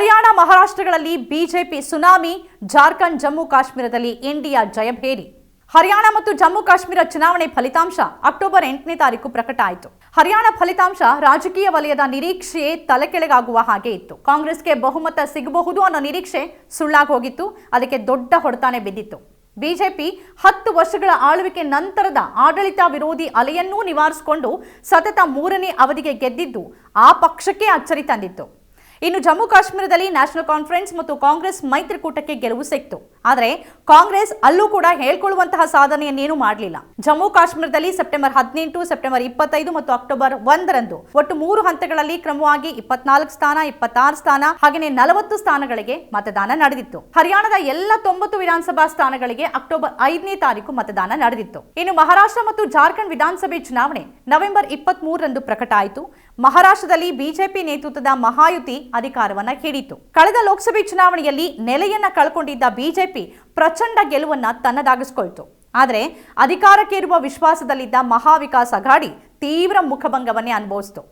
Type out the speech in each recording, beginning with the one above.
ಹರಿಯಾಣ ಮಹಾರಾಷ್ಟ್ರಗಳಲ್ಲಿ BJP tsunami, Jharkhand, Jammu ಕಾಶ್ಮೀರದಲ್ಲಿ India ಜಯಭೇರಿ Haryana ಮತ್ತು ಜಮ್ಮು ಕಾಶ್ಮೀರ ಚುನಾವಣೆ ಫಲಿತಾಂಶ ಅಕ್ಟೋಬರ್ ಎಂಟನೇ ತಾರೀಕು ಪ್ರಕಟ ಆಯಿತು. ಹರಿಯಾಣ ಫಲಿತಾಂಶ ರಾಜಕೀಯ ವಲಯದ ನಿರೀಕ್ಷೆಯೇ ತಲೆಕೆಳಗಾಗುವ ಹಾಗೆ ಇತ್ತು. ಕಾಂಗ್ರೆಸ್ಗೆ ಬಹುಮತ ಸಿಗಬಹುದು ಅನ್ನೋ ನಿರೀಕ್ಷೆ ಸುಳ್ಳಾಗಿ ಹೋಗಿತ್ತು. ಅದಕ್ಕೆ ದೊಡ್ಡ ಹೊಡೆತಾನೆ ಬಿದ್ದಿತ್ತು. ಬಿಜೆಪಿ ಹತ್ತು ವರ್ಷಗಳ ಆಳ್ವಿಕೆ ನಂತರದ ಆಡಳಿತ ವಿರೋಧಿ ಅಲೆಯನ್ನೂ ನಿವಾರಿಸಿಕೊಂಡು ಸತತ ಮೂರನೇ ಅವಧಿಗೆ ಗೆದ್ದಿದ್ದು ಆ ಪಕ್ಷಕ್ಕೆ ಅಚ್ಚರಿ ತಂದಿತ್ತು. ಇನ್ನು ಜಮ್ಮು ಕಾಶ್ಮೀರದಲ್ಲಿ ನ್ಯಾಷನಲ್ ಕಾನ್ಫರೆನ್ಸ್ ಮತ್ತು ಕಾಂಗ್ರೆಸ್ ಮೈತ್ರಿಕೂಟಕ್ಕೆ ಗೆಲುವು ಸಿಕ್ತು. ಆದರೆ ಕಾಂಗ್ರೆಸ್ ಅಲ್ಲೂ ಕೂಡ ಹೇಳ್ಕೊಳ್ಳುವಂತಹ ಸಾಧನೆಯನ್ನೇನು ಮಾಡಲಿಲ್ಲ. ಜಮ್ಮು ಕಾಶ್ಮೀರದಲ್ಲಿ ಸೆಪ್ಟೆಂಬರ್ ಹದಿನೆಂಟು, ಸೆಪ್ಟೆಂಬರ್ ಇಪ್ಪತ್ತೈದು ಮತ್ತು ಅಕ್ಟೋಬರ್ ಒಂದರಂದು ಒಟ್ಟು ಮೂರು ಹಂತಗಳಲ್ಲಿ ಕ್ರಮವಾಗಿ ಇಪ್ಪತ್ನಾಲ್ಕು ಸ್ಥಾನ, ಇಪ್ಪತ್ತಾರು ಸ್ಥಾನ, ಹಾಗೆಯೇ ನಲವತ್ತು ಸ್ಥಾನಗಳಿಗೆ ಮತದಾನ ನಡೆದಿತ್ತು. ಹರಿಯಾಣದ ಎಲ್ಲ ತೊಂಬತ್ತು ವಿಧಾನಸಭಾ ಸ್ಥಾನಗಳಿಗೆ ಅಕ್ಟೋಬರ್ ಐದನೇ ತಾರೀಕು ಮತದಾನ ನಡೆದಿತ್ತು. ಇನ್ನು ಮಹಾರಾಷ್ಟ್ರ ಮತ್ತು ಜಾರ್ಖಂಡ್ ವಿಧಾನಸಭೆ ಚುನಾವಣೆ ನವೆಂಬರ್ ಇಪ್ಪತ್ತ್ ಮೂರರಂದು ಪ್ರಕಟ ಆಯಿತು. ಮಹಾರಾಷ್ಟ್ರದಲ್ಲಿ ಬಿಜೆಪಿ ನೇತೃತ್ವದ ಮಹಾಯುತಿ ಅಧಿಕಾರವನ್ನ ಹಿಡಿತು ಕಳೆದ ಲೋಕಸಭೆ ಚುನಾವಣೆಯಲ್ಲಿ ನೆಲೆಯನ್ನ ಕಳ್ಕೊಂಡಿದ್ದ ಬಿಜೆಪಿ ಪ್ರಚಂಡ ಗೆಲುವನ್ನ ತನ್ನದಾಗಿಸಿಕೊಳ್ತು. ಆದರೆ ಅಧಿಕಾರಕ್ಕೇರುವ ವಿಶ್ವಾಸದಲ್ಲಿದ್ದ ಮಹಾವಿಕಾಸ್ ಅಘಾಡಿ ತೀವ್ರ ಮುಖಭಂಗವನ್ನೇ ಅನುಭವಿಸಿತು.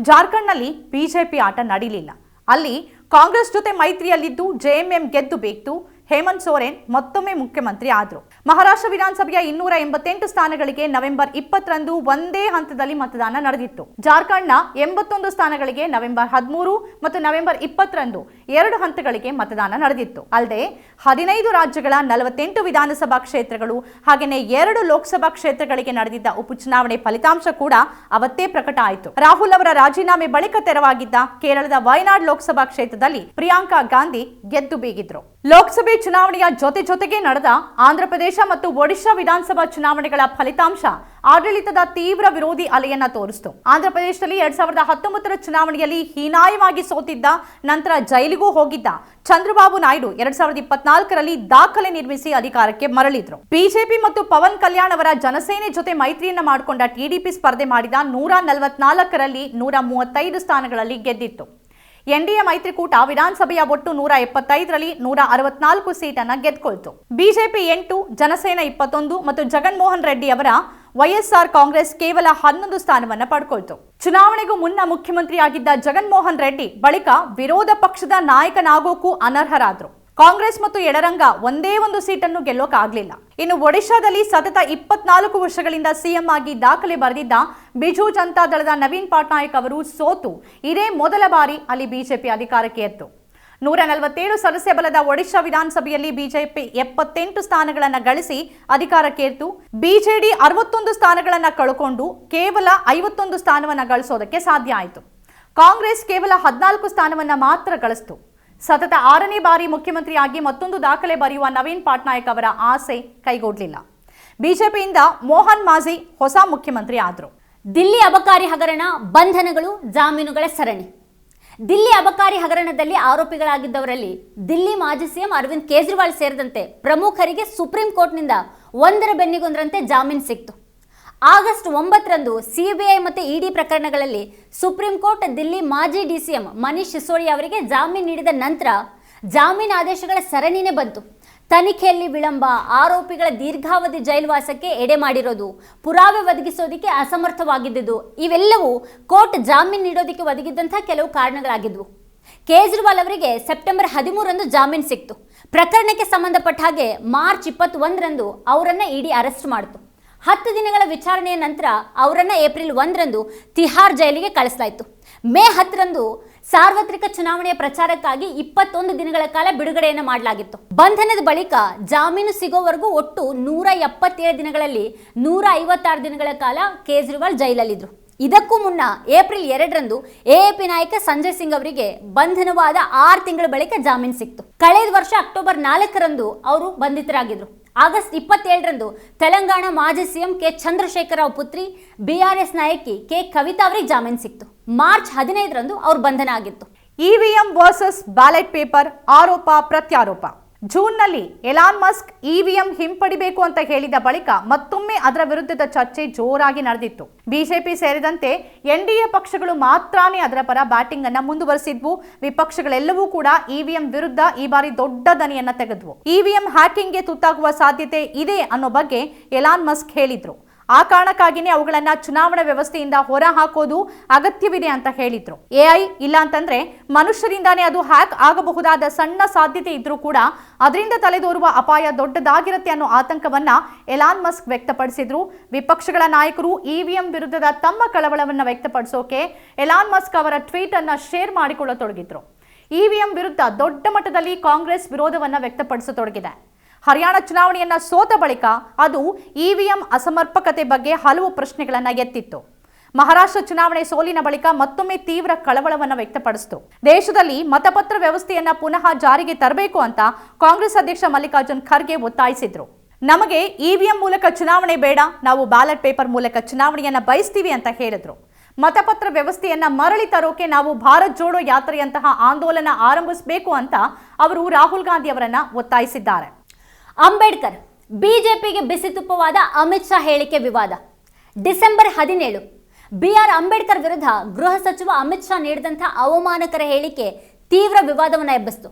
ಜಾರ್ಖಂಡ್ನಲ್ಲಿ ಬಿಜೆಪಿ ಆಟ ನಡೀಲಿಲ್ಲ. ಅಲ್ಲಿ ಕಾಂಗ್ರೆಸ್ ಜೊತೆ ಮೈತ್ರಿಯಲ್ಲಿದ್ದು ಜೆಎಂಎಂ ಗೆದ್ದು ಬೇಕಿತು ಹೇಮಂತ್ ಸೋರೆನ್ ಮತ್ತೊಮ್ಮೆ ಮುಖ್ಯಮಂತ್ರಿ ಆದರು. ಮಹಾರಾಷ್ಟ್ರ ವಿಧಾನಸಭೆಯ ಇನ್ನೂರ ಎಂಬತ್ತೆಂಟು ಸ್ಥಾನಗಳಿಗೆ ನವೆಂಬರ್ ಇಪ್ಪತ್ತರಂದು ಒಂದೇ ಹಂತದಲ್ಲಿ ಮತದಾನ ನಡೆದಿತ್ತು. ಜಾರ್ಖಂಡ್ನ ಎಂಬತ್ತೊಂದು ಸ್ಥಾನಗಳಿಗೆ ನವೆಂಬರ್ ಹದಿಮೂರು ಮತ್ತು ನವೆಂಬರ್ ಇಪ್ಪತ್ತರಂದು ಎರಡು ಹಂತಗಳಿಗೆ ಮತದಾನ ನಡೆದಿತ್ತು. ಅಲ್ಲದೆ ಹದಿನೈದು ರಾಜ್ಯಗಳ ನಲವತ್ತೆಂಟು ವಿಧಾನಸಭಾ ಕ್ಷೇತ್ರಗಳು ಹಾಗೆಯೇ ಎರಡು ಲೋಕಸಭಾ ಕ್ಷೇತ್ರಗಳಿಗೆ ನಡೆದಿದ್ದ ಉಪಚುನಾವಣೆ ಫಲಿತಾಂಶ ಕೂಡ ಅವತ್ತೇ ಪ್ರಕಟ ಆಯಿತು. ರಾಹುಲ್ ಅವರ ರಾಜೀನಾಮೆ ಬಳಿಕ ತೆರವಾಗಿದ್ದ ಕೇರಳದ ವಯನಾಡ್ ಲೋಕಸಭಾ ಕ್ಷೇತ್ರದಲ್ಲಿ ಪ್ರಿಯಾಂಕಾ ಗಾಂಧಿ ಗೆದ್ದು ಬೀಗಿದ್ರು. ಲೋಕಸಭೆ ಚುನಾವಣೆಯ ಜೊತೆ ಜೊತೆಗೆ ನಡೆದ ಆಂಧ್ರಪ್ರದೇಶ ಮತ್ತು ಒಡಿಶಾ ವಿಧಾನಸಭಾ ಚುನಾವಣೆಗಳ ಫಲಿತಾಂಶ ಆಡಳಿತದ ತೀವ್ರ ವಿರೋಧಿ ಅಲೆಯನ್ನ ತೋರಿಸಿತು. ಆಂಧ್ರಪ್ರದೇಶದಲ್ಲಿ ಎರಡ್ ಸಾವಿರದ ಹತ್ತೊಂಬತ್ತರ ಚುನಾವಣೆಯಲ್ಲಿ ಹೀನಾಯವಾಗಿ ಸೋತಿದ್ದ ನಂತರ ಜೈಲಿಗೂ ಹೋಗಿದ್ದ ಚಂದ್ರಬಾಬು ನಾಯ್ಡು ಎರಡ್ ಸಾವಿರದ ಇಪ್ಪತ್ನಾಲ್ಕರಲ್ಲಿ ದಾಖಲೆ ನಿರ್ಮಿಸಿ ಅಧಿಕಾರಕ್ಕೆ ಮರಳಿದ್ರು. ಬಿಜೆಪಿ ಮತ್ತು ಪವನ್ ಕಲ್ಯಾಣ್ ಅವರ ಜನಸೇನೆ ಜೊತೆ ಮೈತ್ರಿಯನ್ನ ಮಾಡಿಕೊಂಡ ಟಿಡಿಪಿ ಸ್ಪರ್ಧೆ ಮಾಡಿದ ನೂರ ನಲವತ್ನಾಲ್ಕರಲ್ಲಿ ನೂರ ಮೂವತ್ತೈದು ಸ್ಥಾನಗಳಲ್ಲಿ ಗೆದ್ದಿತ್ತು. ಎನ್ಡಿಎ ಮೈತ್ರಿಕೂಟ ವಿಧಾನಸಭೆಯ ಒಟ್ಟು ನೂರ ಎಪ್ಪತ್ತೈದರಲ್ಲಿ ನೂರ ಅರವತ್ನಾಲ್ಕು ಸೀಟನ್ನು ಗೆದ್ದುಕೊಳ್ತು. ಬಿಜೆಪಿ ಎಂಟು, ಜನಸೇನಾ ಇಪ್ಪತ್ತೊಂದು ಮತ್ತು ಜಗನ್ಮೋಹನ್ ರೆಡ್ಡಿ ಅವರ ವೈಎಸ್ಆರ್ ಕಾಂಗ್ರೆಸ್ ಕೇವಲ ಹನ್ನೊಂದು ಸ್ಥಾನವನ್ನು ಪಡ್ಕೊಳ್ತು. ಚುನಾವಣೆಗೂ ಮುನ್ನ ಮುಖ್ಯಮಂತ್ರಿಯಾಗಿದ್ದ ಜಗನ್ಮೋಹನ್ ರೆಡ್ಡಿ ಬಳಿಕ ವಿರೋಧ ಪಕ್ಷದ ನಾಯಕನಾಗೋಕ್ಕೂ ಅನರ್ಹರಾದ್ರು. ಕಾಂಗ್ರೆಸ್ ಮತ್ತು ಎಡರಂಗ ಒಂದೇ ಒಂದು ಸೀಟನ್ನು ಗೆಲ್ಲೋಕಾಗ್ಲಿಲ್ಲ. ಇನ್ನು ಒಡಿಶಾದಲ್ಲಿ ಸತತ ಇಪ್ಪತ್ನಾಲ್ಕು ವರ್ಷಗಳಿಂದ ಸಿಎಂ ಆಗಿ ದಾಖಲೆ ಬರೆದಿದ್ದ ಬಿಜು ಜನತಾ ದಳದ ನವೀನ್ ಪಟ್ನಾಯಕ್ ಅವರು ಸೋತು. ಇದೇ ಮೊದಲ ಬಾರಿ ಅಲ್ಲಿ ಬಿಜೆಪಿ ಅಧಿಕಾರಕ್ಕೆ ಎತ್ತು ನೂರ ನಲವತ್ತೇಳು ಸದಸ್ಯ ಬಲದ ಒಡಿಶಾ ವಿಧಾನಸಭೆಯಲ್ಲಿ ಬಿಜೆಪಿ ಎಪ್ಪತ್ತೆಂಟು ಸ್ಥಾನಗಳನ್ನು ಗಳಿಸಿ ಅಧಿಕಾರಕ್ಕೇರ್ತು ಬಿಜೆಡಿ ಅರವತ್ತೊಂದು ಸ್ಥಾನಗಳನ್ನು ಕಳ್ಕೊಂಡು ಕೇವಲ ಐವತ್ತೊಂದು ಸ್ಥಾನವನ್ನು ಗಳಿಸೋದಕ್ಕೆ ಸಾಧ್ಯ ಆಯಿತು. ಕಾಂಗ್ರೆಸ್ ಕೇವಲ ಹದಿನಾಲ್ಕು ಸ್ಥಾನವನ್ನು ಮಾತ್ರ ಗಳಿಸಿತು. ಸತತ ಆರನೇ ಬಾರಿ ಮುಖ್ಯಮಂತ್ರಿಯಾಗಿ ಮತ್ತೊಂದು ದಾಖಲೆ ಬರೆಯುವ ನವೀನ್ ಪಟ್ನಾಯಕ್ ಅವರ ಆಸೆ ಕೈಗೂಡಲಿಲ್ಲ. ಬಿಜೆಪಿಯಿಂದ ಮೋಹನ್ ಮಾಝಿ ಹೊಸ ಮುಖ್ಯಮಂತ್ರಿ ಆದರು. ದಿಲ್ಲಿ ಅಬಕಾರಿ ಹಗರಣ, ಬಂಧನಗಳು, ಜಾಮೀನುಗಳ ಸರಣಿ. ದಿಲ್ಲಿ ಅಬಕಾರಿ ಹಗರಣದಲ್ಲಿ ಆರೋಪಿಗಳಾಗಿದ್ದವರಲ್ಲಿ ದಿಲ್ಲಿ ಮಾಜಿ ಸಿಎಂ ಅರವಿಂದ್ ಕೇಜ್ರಿವಾಲ್ ಸೇರಿದಂತೆ ಪ್ರಮುಖರಿಗೆ ಸುಪ್ರೀಂ ಕೋರ್ಟ್ನಿಂದ ಒಂದರ ಬೆನ್ನಿಗೊಂದರಂತೆ ಜಾಮೀನು ಸಿಕ್ತು. ಆಗಸ್ಟ್ ಒಂಬತ್ತರಂದು ಸಿಬಿಐ ಮತ್ತು ಇಡಿ ಪ್ರಕರಣಗಳಲ್ಲಿ ಸುಪ್ರೀಂ ಕೋರ್ಟ್, ದಿಲ್ಲಿ ಮಾಜಿ ಡಿಸಿಎಂ ಮನೀಶ್ ಸಿಸೋಡಿಯಾ ಅವರಿಗೆ ಜಾಮೀನು ನೀಡಿದ ನಂತರ ಜಾಮೀನು ಆದೇಶಗಳ ಸರಣಿನೇ ಬಂತು. ತನಿಖೆಯಲ್ಲಿ ವಿಳಂಬ, ಆರೋಪಿಗಳ ದೀರ್ಘಾವಧಿ ಜೈಲುವಾಸಕ್ಕೆ ಎಡೆ ಮಾಡಿರೋದು, ಪುರಾವೆ ಒದಗಿಸೋದಕ್ಕೆ ಅಸಮರ್ಥವಾಗಿದ್ದುದು ಇವೆಲ್ಲವೂ ಕೋರ್ಟ್ ಜಾಮೀನು ನೀಡೋದಕ್ಕೆ ಒದಗಿದ್ದಂಥ ಕೆಲವು ಕಾರಣಗಳಾಗಿದ್ವು. ಕೇಜ್ರಿವಾಲ್ ಅವರಿಗೆ ಸೆಪ್ಟೆಂಬರ್ ಹದಿಮೂರರಂದು ಜಾಮೀನು ಸಿಕ್ತು. ಪ್ರಕರಣಕ್ಕೆ ಸಂಬಂಧಪಟ್ಟ ಹಾಗೆ ಮಾರ್ಚ್ ಇಪ್ಪತ್ತೊಂದರಂದು ಅವರನ್ನು ಇಡಿ ಅರೆಸ್ಟ್ ಮಾಡಿತು. ಹತ್ತು ದಿನಗಳ ವಿಚಾರಣೆಯ ನಂತರ ಅವರನ್ನು ಏಪ್ರಿಲ್ ಒಂದರಂದು ತಿಹಾರ್ ಜೈಲಿಗೆ ಕಳಿಸಲಾಯಿತು. ಮೇ ಹತ್ತರಂದು ಸಾರ್ವತ್ರಿಕ ಚುನಾವಣೆಯ ಪ್ರಚಾರಕ್ಕಾಗಿ ಇಪ್ಪತ್ತೊಂದು ದಿನಗಳ ಕಾಲ ಬಿಡುಗಡೆಯನ್ನು ಮಾಡಲಾಗಿತ್ತು. ಬಂಧನದ ಬಳಿಕ ಜಾಮೀನು ಸಿಗೋವರೆಗೂ ಒಟ್ಟು ನೂರ ಎಪ್ಪತ್ತೇಳು ದಿನಗಳಲ್ಲಿ ನೂರ ಐವತ್ತಾರು ದಿನಗಳ ಕಾಲ ಕೇಜ್ರಿವಾಲ್ ಜೈಲಲ್ಲಿದ್ದರು ಇದಕ್ಕೂ ಮುನ್ನ ಏಪ್ರಿಲ್ ಎರಡರಂದು ಎಎಪಿ ನಾಯಕ ಸಂಜಯ್ ಸಿಂಗ್ ಅವರಿಗೆ ಬಂಧನವಾದ ಆರು ತಿಂಗಳ ಬಳಿಕ ಜಾಮೀನು ಸಿಕ್ತು. ಕಳೆದ ವರ್ಷ ಅಕ್ಟೋಬರ್ ನಾಲ್ಕರಂದು ಅವರು ಬಂಧಿತರಾಗಿದ್ರು. ಆಗಸ್ಟ್ ಇಪ್ಪತ್ತೇಳರಂದು ತೆಲಂಗಾಣ ಮಾಜಿ ಸಿಎಂ ಕೆ ಚಂದ್ರಶೇಖರ್ ರಾವ್ ಪುತ್ರಿ ಬಿಆರ್ಎಸ್ ನಾಯಕಿ ಕೆ ಕವಿತಾ ಅವರಿಗೆ ಜಾಮೀನು ಸಿಕ್ತು. ಮಾರ್ಚ್ ಹದಿನೈದರಂದು ಅವ್ರ ಬಂಧನ ಆಗಿತ್ತು. ಇವಿಎಂ ವರ್ಸಸ್ ಬ್ಯಾಲೆಟ್ ಪೇಪರ್ ಆರೋಪ, ಪ್ರತ್ಯಾರೋಪ. ಜೂನ್ನಲ್ಲಿ ಎಲಾನ್ ಮಸ್ಕ್ ಇವಿಎಂ ಹಿಂಪಡಿಬೇಕು ಅಂತ ಹೇಳಿದ ಬಳಿಕ ಮತ್ತೊಮ್ಮೆ ಅದರ ವಿರುದ್ಧದ ಚರ್ಚೆ ಜೋರಾಗಿ ನಡೆದಿತ್ತು. ಬಿಜೆಪಿ ಸೇರಿದಂತೆ ಎನ್ಡಿಎ ಪಕ್ಷಗಳು ಮಾತ್ರನೇ ಅದರ ಪರ ಬ್ಯಾಟಿಂಗ್ ಅನ್ನ ಮುಂದುವರೆಸಿದ್ವು. ವಿಪಕ್ಷಗಳೆಲ್ಲವೂ ಕೂಡ ಇವಿಎಂ ವಿರುದ್ಧ ಈ ಬಾರಿ ದೊಡ್ಡ ದನಿಯನ್ನ ತೆಗೆದ್ವು. ಇವಿಎಂ ಹ್ಯಾಕಿಂಗ್ಗೆ ತುತ್ತಾಗುವ ಸಾಧ್ಯತೆ ಇದೆ ಅನ್ನೋ ಬಗ್ಗೆ ಎಲಾನ್ ಮಸ್ಕ್ ಹೇಳಿದ್ರು. ಆ ಕಾರಣಕ್ಕಾಗಿನೇ ಅವುಗಳನ್ನ ಚುನಾವಣಾ ವ್ಯವಸ್ಥೆಯಿಂದ ಹೊರ ಹಾಕೋದು ಅಗತ್ಯವಿದೆ ಅಂತ ಹೇಳಿದ್ರು. ಎಐ ಇಲ್ಲ ಅಂತಂದ್ರೆ ಮನುಷ್ಯರಿಂದಾನೇ ಅದು ಹ್ಯಾಕ್ ಆಗಬಹುದಾದ ಸಣ್ಣ ಸಾಧ್ಯತೆ ಇದ್ರೂ ಕೂಡ ಅದರಿಂದ ತಲೆದೋರುವ ಅಪಾಯ ದೊಡ್ಡದಾಗಿರುತ್ತೆ ಅನ್ನೋ ಆತಂಕವನ್ನ ಎಲಾನ್ ಮಸ್ಕ್ ವ್ಯಕ್ತಪಡಿಸಿದ್ರು. ವಿಪಕ್ಷಗಳ ನಾಯಕರು ಇವಿಎಂ ವಿರುದ್ಧದ ತಮ್ಮ ಕಳವಳವನ್ನ ವ್ಯಕ್ತಪಡಿಸೋಕೆ ಎಲಾನ್ ಮಸ್ಕ್ ಅವರ ಟ್ವೀಟ್ ಅನ್ನ ಶೇರ್ ಮಾಡಿಕೊಳ್ಳತೊಡಗಿದ್ರು. ಇವಿಎಂ ವಿರುದ್ಧ ದೊಡ್ಡ ಮಟ್ಟದಲ್ಲಿ ಕಾಂಗ್ರೆಸ್ ವಿರೋಧವನ್ನ ವ್ಯಕ್ತಪಡಿಸತೊಡಗಿದೆ. ಹರಿಯಾಣ ಚುನಾವಣೆಯನ್ನ ಸೋತ ಬಳಿಕ ಅದು ಇವಿಎಂ ಅಸಮರ್ಪಕತೆ ಬಗ್ಗೆ ಹಲವು ಪ್ರಶ್ನೆಗಳನ್ನ ಎತ್ತಿತ್ತು. ಮಹಾರಾಷ್ಟ್ರ ಚುನಾವಣೆ ಸೋಲಿನ ಬಳಿಕ ಮತ್ತೊಮ್ಮೆ ತೀವ್ರ ಕಳವಳವನ್ನು ವ್ಯಕ್ತಪಡಿಸಿತು. ದೇಶದಲ್ಲಿ ಮತಪತ್ರ ವ್ಯವಸ್ಥೆಯನ್ನ ಪುನಃ ಜಾರಿಗೆ ತರಬೇಕು ಅಂತ ಕಾಂಗ್ರೆಸ್ ಅಧ್ಯಕ್ಷ ಮಲ್ಲಿಕಾರ್ಜುನ್ ಖರ್ಗೆ ಒತ್ತಾಯಿಸಿದ್ರು. ನಮಗೆ ಇವಿಎಂ ಮೂಲಕ ಚುನಾವಣೆ ಬೇಡ, ನಾವು ಬ್ಯಾಲೆಟ್ ಪೇಪರ್ ಮೂಲಕ ಚುನಾವಣೆಯನ್ನ ಬಯಸ್ತೀವಿ ಅಂತ ಹೇಳಿದ್ರು. ಮತಪತ್ರ ವ್ಯವಸ್ಥೆಯನ್ನ ಮರಳಿ ತರೋಕೆ ನಾವು ಭಾರತ್ ಜೋಡೋ ಯಾತ್ರೆಯಂತಹ ಆಂದೋಲನ ಆರಂಭಿಸಬೇಕು ಅಂತ ಅವರು ರಾಹುಲ್ ಗಾಂಧಿ ಅವರನ್ನ ಒತ್ತಾಯಿಸಿದ್ದಾರೆ. ಅಂಬೇಡ್ಕರ್, ಬಿಜೆಪಿಗೆ ಬಿಸಿ ತುಪ್ಪವಾದ ಅಮಿತ್ ಶಾ ಹೇಳಿಕೆ ವಿವಾದ. ಡಿಸೆಂಬರ್ ಹದಿನೇಳು ಬಿ ಆರ್ ಅಂಬೇಡ್ಕರ್ ವಿರುದ್ಧ ಗೃಹ ಸಚಿವ ಅಮಿತ್ ಶಾ ನೀಡಿದಂಥ ಅವಮಾನಕರ ಹೇಳಿಕೆ ತೀವ್ರ ವಿವಾದವನ್ನು ಎಬ್ಬಿಸಿತು.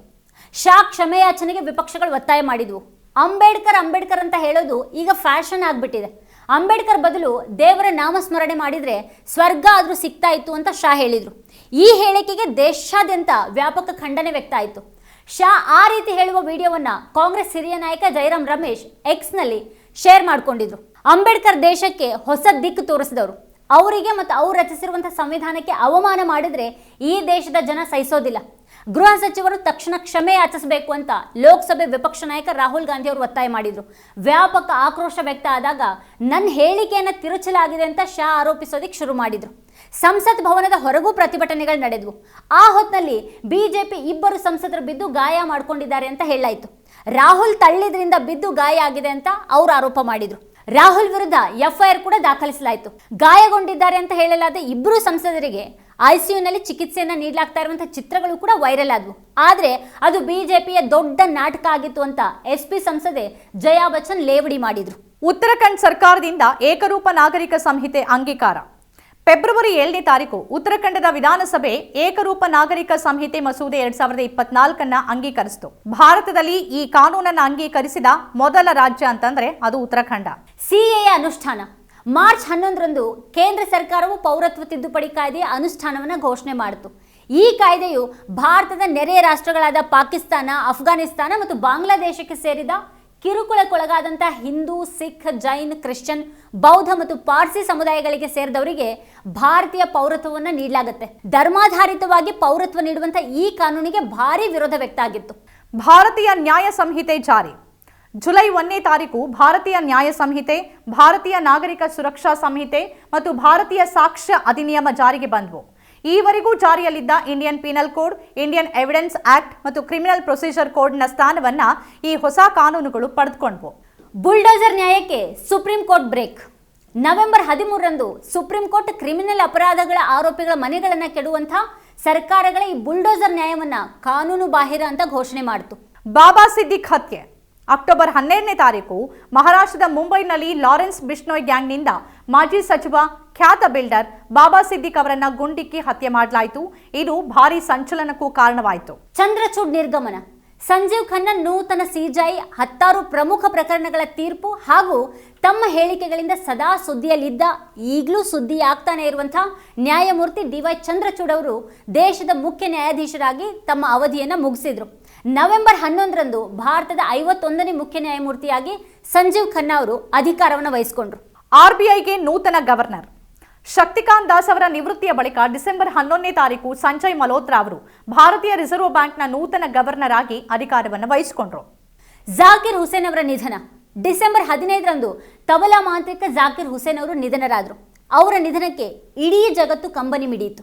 ಶಾ ಕ್ಷಮೆಯಾಚನೆಗೆ ವಿಪಕ್ಷಗಳು ಒತ್ತಾಯ ಮಾಡಿದವು. ಅಂಬೇಡ್ಕರ್ ಅಂಬೇಡ್ಕರ್ ಅಂತ ಹೇಳೋದು ಈಗ ಫ್ಯಾಷನ್ ಆಗಿಬಿಟ್ಟಿದೆ. ಅಂಬೇಡ್ಕರ್ ಬದಲು ದೇವರ ನಾಮಸ್ಮರಣೆ ಮಾಡಿದರೆ ಸ್ವರ್ಗ ಆದರೂ ಸಿಗ್ತಾ ಇತ್ತು ಅಂತ ಶಾ ಹೇಳಿದರು. ಈ ಹೇಳಿಕೆಗೆ ದೇಶಾದ್ಯಂತ ವ್ಯಾಪಕ ಖಂಡನೆ ವ್ಯಕ್ತ ಆಯಿತು. ಶಾ ಆ ರೀತಿ ಹೇಳುವ ವಿಡಿಯೋವನ್ನ ಕಾಂಗ್ರೆಸ್ ಹಿರಿಯ ನಾಯಕ ಜೈರಾಮ್ ರಮೇಶ್ ಎಕ್ಸ್ನಲ್ಲಿ ಶೇರ್ ಮಾಡ್ಕೊಂಡಿದ್ರು. ಅಂಬೇಡ್ಕರ್ ದೇಶಕ್ಕೆ ಹೊಸ ದಿಕ್ಕು ತೋರಿಸಿದವರು. ಅವರಿಗೆ ಮತ್ತು ಅವ್ರು ರಚಿಸಿರುವಂತಹ ಸಂವಿಧಾನಕ್ಕೆ ಅವಮಾನ ಮಾಡಿದ್ರೆ ಈ ದೇಶದ ಜನ ಸಹಿಸೋದಿಲ್ಲ. ಗೃಹ ಸಚಿವರು ತಕ್ಷಣ ಕ್ಷಮೆ ಯಾಚಿಸಬೇಕು ಅಂತ ಲೋಕಸಭೆ ವಿಪಕ್ಷ ನಾಯಕ ರಾಹುಲ್ ಗಾಂಧಿ ಅವರು ಒತ್ತಾಯ ಮಾಡಿದ್ರು. ವ್ಯಾಪಕ ಆಕ್ರೋಶ ವ್ಯಕ್ತ ಆದಾಗ ನನ್ನ ಹೇಳಿಕೆಯನ್ನು ತಿರುಚಲಾಗಿದೆ ಅಂತ ಶಾ ಆರೋಪಿಸೋದಕ್ಕೆ ಶುರು ಮಾಡಿದ್ರು. ಸಂಸತ್ ಭವನದ ಹೊರಗೂ ಪ್ರತಿಭಟನೆಗಳು ನಡೆದವು. ಆ ಹೊತ್ತಿನಲ್ಲಿ ಬಿಜೆಪಿ ಇಬ್ಬರು ಸಂಸದರು ಬಿದ್ದು ಗಾಯ ಮಾಡ್ಕೊಂಡಿದ್ದಾರೆ ಅಂತ ಹೇಳಲಾಯಿತು. ರಾಹುಲ್ ತಳ್ಳಿದ್ರಿಂದ ಬಿದ್ದು ಗಾಯ ಆಗಿದೆ ಅಂತ ಅವರು ಆರೋಪ ಮಾಡಿದ್ರು. ರಾಹುಲ್ ವಿರುದ್ಧ ಎಫ್ಐಆರ್ ಕೂಡ ದಾಖಲಿಸಲಾಯಿತು. ಗಾಯಗೊಂಡಿದ್ದಾರೆ ಅಂತ ಹೇಳಲಾದ ಇಬ್ಬರು ಸಂಸದರಿಗೆ ಐಸಿಯುನಲ್ಲಿ ಚಿಕಿತ್ಸೆಯನ್ನು ನೀಡಲಾಗ್ತಾ ಇರುವಂಥ ಚಿತ್ರಗಳು ಕೂಡ ವೈರಲ್ ಆದವು. ಆದರೆ ಅದು ಬಿಜೆಪಿಯ ದೊಡ್ಡ ನಾಟಕ ಆಗಿತ್ತು ಅಂತ ಎಸ್ ಪಿ ಸಂಸದೆ ಜಯಾ ಬಚ್ಚನ್ ಲೇವಡಿ ಮಾಡಿದ್ರು. ಉತ್ತರಾಖಂಡ್ ಸರ್ಕಾರದಿಂದ ಏಕರೂಪ ನಾಗರಿಕ ಸಂಹಿತೆ ಅಂಗೀಕಾರ. ಫೆಬ್ರವರಿ ಏಳನೇ ತಾರೀಕು ಉತ್ತರಾಖಂಡದ ವಿಧಾನಸಭೆ ಏಕರೂಪ ನಾಗರಿಕ ಸಂಹಿತೆ ಮಸೂದೆ ಎರಡ್ ಸಾವಿರದ ಇಪ್ಪತ್ನಾಲ್ಕನ್ನ ಅಂಗೀಕರಿಸಿತು. ಭಾರತದಲ್ಲಿ ಈ ಕಾನೂನನ್ನ ಅಂಗೀಕರಿಸಿದ ಮೊದಲ ರಾಜ್ಯ ಅಂತಂದ್ರೆ ಅದು ಉತ್ತರಾಖಂಡ. ಸಿಎ ಅನುಷ್ಠಾನ. ಮಾರ್ಚ್ ಹನ್ನೊಂದರಂದು ಕೇಂದ್ರ ಸರ್ಕಾರವು ಪೌರತ್ವ ತಿದ್ದುಪಡಿ ಕಾಯ್ದೆಯ ಅನುಷ್ಠಾನವನ್ನು ಘೋಷಣೆ ಮಾಡಿತು. ಈ ಕಾಯ್ದೆಯು ಭಾರತದ ನೆರೆಯ ರಾಷ್ಟ್ರಗಳಾದ ಪಾಕಿಸ್ತಾನ, ಅಫ್ಘಾನಿಸ್ತಾನ ಮತ್ತು ಬಾಂಗ್ಲಾದೇಶಕ್ಕೆ ಸೇರಿದ ಕಿರುಕುಳಕ್ಕೊಳಗಾದಂಥ ಹಿಂದೂ, ಸಿಖ್, ಜೈನ್, ಕ್ರಿಶ್ಚಿಯನ್, ಬೌದ್ಧ ಮತ್ತು ಪಾರ್ಸಿ ಸಮುದಾಯಗಳಿಗೆ ಸೇರಿದವರಿಗೆ ಭಾರತೀಯ ಪೌರತ್ವವನ್ನು ನೀಡಲಾಗುತ್ತೆ. ಧರ್ಮಾಧಾರಿತವಾಗಿ ಪೌರತ್ವ ನೀಡುವಂಥ ಈ ಕಾನೂನಿಗೆ ಭಾರಿ ವಿರೋಧ ವ್ಯಕ್ತ ಆಗಿತ್ತು. ಭಾರತೀಯ ನ್ಯಾಯ ಸಂಹಿತೆ ಜಾರಿ. ಜುಲೈ ಒಂದನೇ ತಾರೀಕು ಭಾರತೀಯ ನ್ಯಾಯ ಸಂಹಿತೆ ಭಾರತೀಯ ನಾಗರಿಕ ಸುರಕ್ಷಾ ಸಂಹಿತೆ ಮತ್ತು ಭಾರತೀಯ ಸಾಕ್ಷ್ಯ ಅಧಿನಿಯಮ ಜಾರಿಗೆ ಬಂದವು. ಈವರೆಗೂ ಜಾರಿಯಲ್ಲಿದ್ದ Indian penal code Indian evidence act ಮತ್ತು ಕ್ರಿಮಿನಲ್ ಪ್ರೊಸೀಜರ್ ಕೋಡ್ನ ಸ್ಥಾನವನ್ನ ಈ ಹೊಸ ಕಾನೂನುಗಳು ಪಡೆದುಕೊಂಡವು. ಬುಲ್ಡೋಜರ್ ನ್ಯಾಯಕ್ಕೆ ಸುಪ್ರೀಂ ಕೋರ್ಟ್ ಬ್ರೇಕ್. ನವೆಂಬರ್ ಹದಿಮೂರರಂದು ಸುಪ್ರೀಂ ಕೋರ್ಟ್ ಕ್ರಿಮಿನಲ್ ಅಪರಾಧಗಳ ಆರೋಪಿಗಳ ಮನೆಗಳನ್ನು ಕೆಡುವಂಥ ಸರ್ಕಾರಗಳ ಈ ಬುಲ್ಡೋಜರ್ ನ್ಯಾಯವನ್ನ ಕಾನೂನು ಬಾಹಿರ ಅಂತ ಘೋಷಣೆ ಮಾಡಿತು. ಬಾಬಾ ಸಿದ್ದಿಕ್ ಹತ್ಯೆ. ಅಕ್ಟೋಬರ್ ಹನ್ನೆರಡನೇ ತಾರೀಕು ಮಹಾರಾಷ್ಟ್ರದ ಮುಂಬೈನಲ್ಲಿ ಲಾರೆನ್ಸ್ ಬಿಷ್ಣೋಯ್ ಗ್ಯಾಂಗ್ನಿಂದ ಮಾಜಿ ಸಚಿವ ಖ್ಯಾತ ಬಿಲ್ಡರ್ ಬಾಬಾ ಸಿದ್ದಿಕ್ ಅವರನ್ನ ಗುಂಡಿಕ್ಕಿ ಹತ್ಯೆ ಮಾಡಲಾಯಿತು. ಇದು ಭಾರಿ ಸಂಚಲನಕ್ಕೂ ಕಾರಣವಾಯಿತು. ಚಂದ್ರಚೂಡ್ ನಿರ್ಗಮನ. ಸಂಜೀವ್ ಖನ್ನಾ ನೂತನ ಸಿಜೈ ಹತ್ತಾರು ಪ್ರಮುಖ ಪ್ರಕರಣಗಳ ತೀರ್ಪು ಹಾಗೂ ತಮ್ಮ ಹೇಳಿಕೆಗಳಿಂದ ಸದಾ ಸುದ್ದಿಯಲ್ಲಿದ್ದ ಈಗಲೂ ಸುದ್ದಿ ಆಗ್ತಾನೆ ಇರುವಂತಹ ನ್ಯಾಯಮೂರ್ತಿ ಡಿ ವೈ ಚಂದ್ರಚೂಡ್ ಅವರು ದೇಶದ ಮುಖ್ಯ ನ್ಯಾಯಾಧೀಶರಾಗಿ ತಮ್ಮ ಅವಧಿಯನ್ನು ಮುಗಿಸಿದ್ರು. ನವೆಂಬರ್ ಹನ್ನೊಂದರಂದು ಭಾರತದ ಐವತ್ತೊಂದನೇ ಮುಖ್ಯ ನ್ಯಾಯಮೂರ್ತಿಯಾಗಿ ಸಂಜೀವ್ ಖನ್ನಾ ಅವರು ಅಧಿಕಾರವನ್ನು ವಹಿಸಿಕೊಂಡ್ರು. ಆರ್ಬಿಐಗೆ ನೂತನ ಗವರ್ನರ್. ಶಕ್ತಿಕಾಂತ್ ದಾಸ್ ಅವರ ನಿವೃತ್ತಿಯ ಬಳಿಕ ಡಿಸೆಂಬರ್ ಹನ್ನೊಂದನೇ ತಾರೀಕು ಸಂಜಯ್ ಮಲ್ಹೋತ್ರಾ ಅವರು ಭಾರತೀಯ ರಿಸರ್ವ್ ಬ್ಯಾಂಕ್ನ ನೂತನ ಗವರ್ನರ್ ಆಗಿ ಅಧಿಕಾರವನ್ನು ವಹಿಸಿಕೊಂಡ್ರು. ಜಾಕಿರ್ ಹುಸೇನ್ ಅವರ ನಿಧನ. ಡಿಸೆಂಬರ್ ಹದಿನೈದರಂದು ತಬಲಾ ಮಾಂತ್ರಿಕ ಜಾಕಿರ್ ಹುಸೇನ್ ಅವರು ನಿಧನರಾದರು. ಅವರ ನಿಧನಕ್ಕೆ ಇಡೀ ಜಗತ್ತು ಕಂಬನಿ ಮಿಡಿಯಿತು